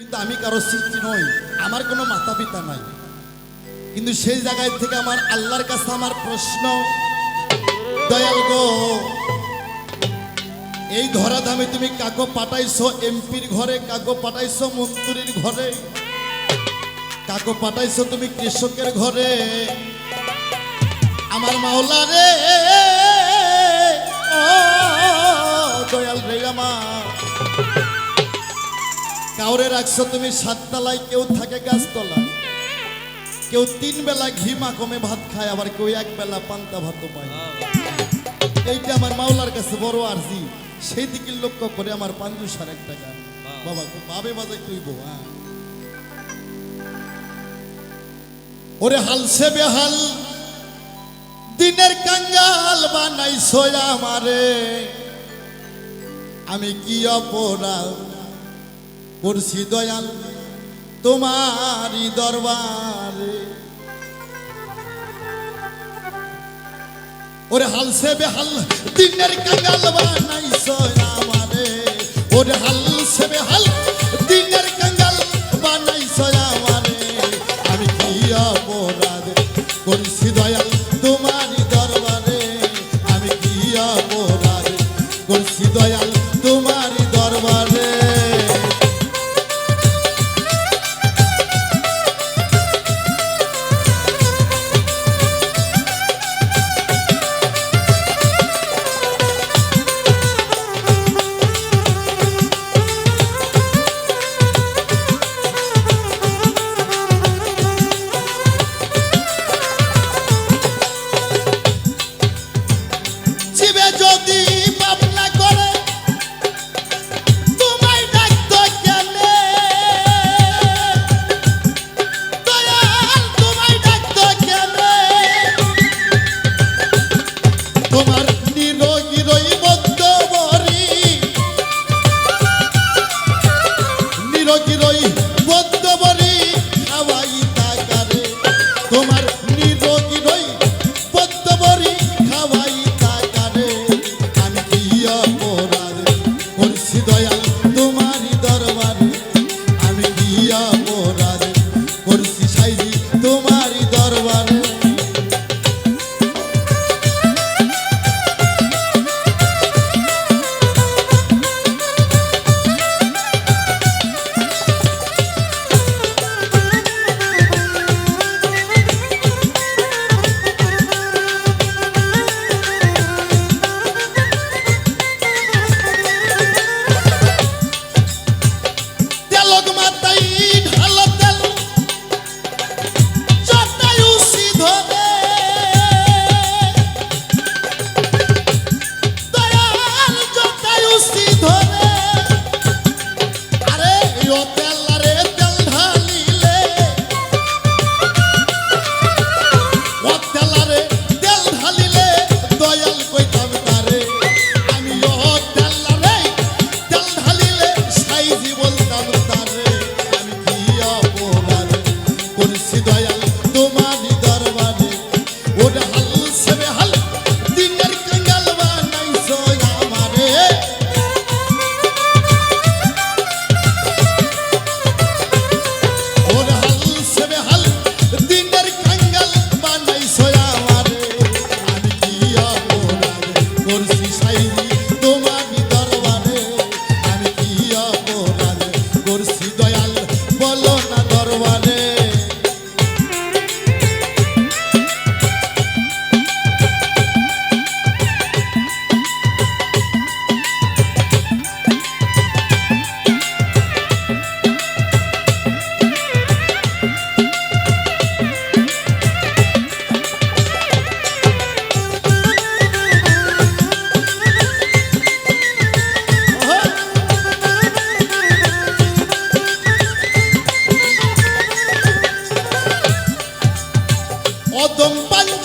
কিন্তু আমি কারও সৃষ্টি নই, আমার কোনো মাতা পিতা নাই। কিন্তু সেই জায়গায় থেকে আমার আল্লাহর কাছে আমার প্রশ্ন, দয়াল গো, এই ধরাধামে তুমি কাকো পাঠাইছো এমপির ঘরে, কাকো পাঠাইছো মন্ত্রীর ঘরে, কাকো পাঠাইছো তুমি কৃষকের ঘরে? আমার মাওলা রে কাউরে রাখছো তুমি সাততলায়, কেউ থাকে গাছতলায়। কেউ তিন বেলা ঘি মাকমে ভাত খায়, আবার কেউ এক বেলা পান্তা ভাতও পায়। এইটা আমার মাওলার কাছে বড় আরজি। সেই দিকে লক্ষ্য করে আমার পাঞ্জু সার এক টাকা বাবা, খুব ভাবে বাজাই তুই বউ হ্যাঁ। ওরে হালসে বেহাল, দিনের কাঙ্গাল বানাইছো আমারে। আমি কি অপরাধ? করছি দয়াল তোমারই দরবারে। ওরে হালসে বেহাল দিনের কাঙ্গাল বানাইছো আমারে। ওরে হালসে তেলক পদম পাঞ্জ